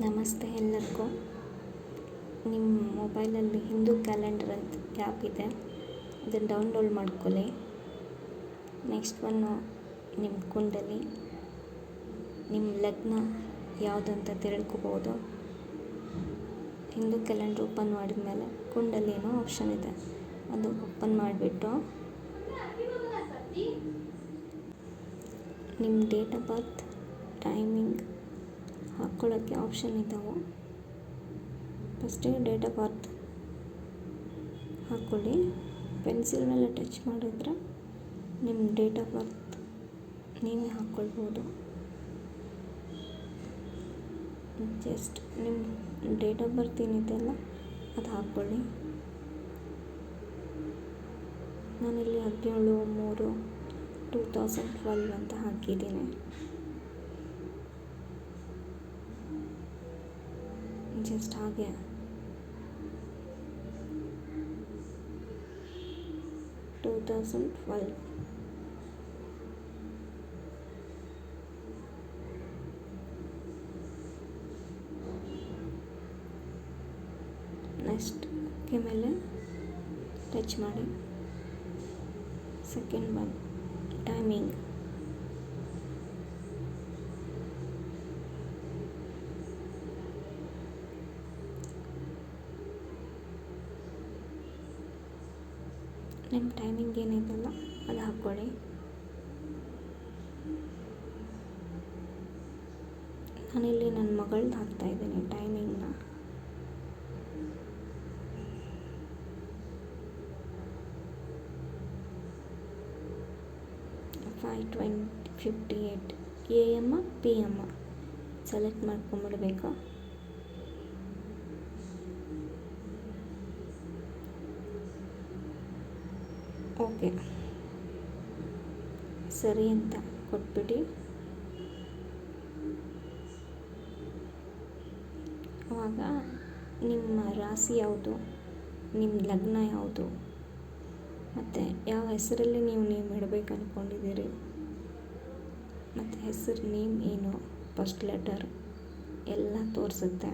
ನಮಸ್ತೆ ಎಲ್ಲರಿಗೂ. ನಿಮ್ಮ ಮೊಬೈಲಲ್ಲಿ ಹಿಂದೂ ಕ್ಯಾಲೆಂಡರ್ ಅಂತ ಆ್ಯಪ್ ಇದೆ. ಅದನ್ನು ಡೌನ್ಲೋಡ್ ಮಾಡ್ಕೊಳ್ಳಿ. ನೆಕ್ಸ್ಟ್ ಒನ್ನು ನಿಮ್ಮ ಕುಂಡಲಿ, ನಿಮ್ಮ ಲಗ್ನ ಯಾವುದು ಅಂತ ತಿಳ್ಕೊಬೋದು. ಹಿಂದೂ ಕ್ಯಾಲೆಂಡರ್ ಓಪನ್ ಮಾಡಿದ್ಮೇಲೆ ಕುಂಡಲಿ ಏನೋ ಆಪ್ಷನ್ ಇದೆ. ಅದು ಓಪನ್ ಮಾಡಿಬಿಟ್ಟು ನಿಮ್ಮ ಡೇಟ್ ಆಫ್ ಬರ್ತ್, ಟೈಮಿಂಗ್ ಹಾಕ್ಕೊಳ್ಳೋಕ್ಕೆ ಆಪ್ಷನ್ ಇದ್ದಾವೆ ಫಸ್ಟಿಗೆ ಡೇಟ್ ಆಫ್ ಬರ್ತ್ ಹಾಕ್ಕೊಳ್ಳಿ ಪೆನ್ಸಿಲ್ ಮೇಲೆ ಟಚ್ ಮಾಡಿದ್ರೆ ನಿಮ್ಮ ಡೇಟ್ ಆಫ್ ಬರ್ತ್ ನೀವೇ ಹಾಕ್ಕೊಳ್ಬೋದು ಜಸ್ಟ್ ನಿಮ್ಮ ಡೇಟ್ ಆಫ್ ಬರ್ತ್ ಏನಿದೆಯಲ್ಲ ಅದು ಹಾಕ್ಕೊಳ್ಳಿ ನಾನಿಲ್ಲಿ ಹದಿನೇಳು ಮೂರು ಟೂ ತೌಸಂಡ್ ಟ್ವೆಲ್ವ್ ಅಂತ ಹಾಕಿದ್ದೀನಿ. ಜಸ್ಟ್ ಹಾಗೆ ಟೂ ತೌಸಂಡ್ ಟ್ವೆಲ್ವ್ ನೆಕ್ಸ್ಟ್ ಕೆ ಮೇಲೆ ಟಚ್ ಮಾಡಿ ಸೆಕೆಂಡ್ ಒನ್ ಟೈಮಿಂಗ್ ನಿಮ್ಮ ಟೈಮಿಂಗ್ ಏನಿದೆಯಲ್ಲ ಅದು ಹಾಕ್ಕೊಳ್ಳಿ. ನಾನಿಲ್ಲಿ ನನ್ನ ಮಗಳದ್ದು ಹಾಕ್ತಾಯಿದ್ದೀನಿ ಟೈಮಿಂಗ್ನ five twenty fifty eight A M P M select ಮಾಡ್ಕೊಂಬಿಡ್ಬೇಕು? Okay. ಸರಿ ಅಂತ ಕೊಟ್ಬಿಟ್ಟು ಆವಾಗ ನಿಮ್ಮ ರಾಶಿ ಯಾವುದು? ನಿಮ್ಮ ಲಗ್ನ ಯಾವುದು? ಮತ್ತು ಯಾವ ಹೆಸರಲ್ಲಿ ನೀವು ನೇಮ್ ಇಡಬೇಕು ಅಂದ್ಕೊಂಡಿದ್ದೀರಿ ಮತ್ತು ಹೆಸರು, ನೇಮ್ ಏನು? ಫಸ್ಟ್ ಲೆಟರ್ ಎಲ್ಲ ತೋರಿಸುತ್ತೆ.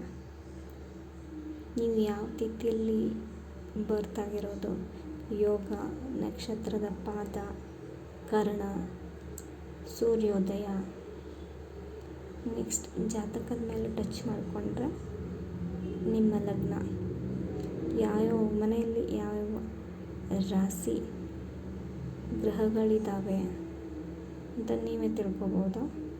ನೀವು ಯಾವ ತಿಥಿಯಲ್ಲಿ ಬರ್ತ್ ಆಗಿರೋದು ಯೋಗ, ನಕ್ಷತ್ರದ ಪಾದ, ಕರ್ಣ, ಸೂರ್ಯೋದಯ. ನೆಕ್ಸ್ಟ್ ಜಾತಕದ ಮೇಲೆ ಟಚ್ ಮಾಡಿಕೊಂಡ್ರೆ ನಿಮ್ಮ ಲಗ್ನ. ಯಾವ್ಯಾವ ಮನೆಯಲ್ಲಿ ಯಾವ್ಯಾವ ರಾಶಿ ಗ್ರಹಗಳಿದ್ದಾವೆ ಅಂತ ನೀವೇ ತಿಳ್ಕೊಬೋದು.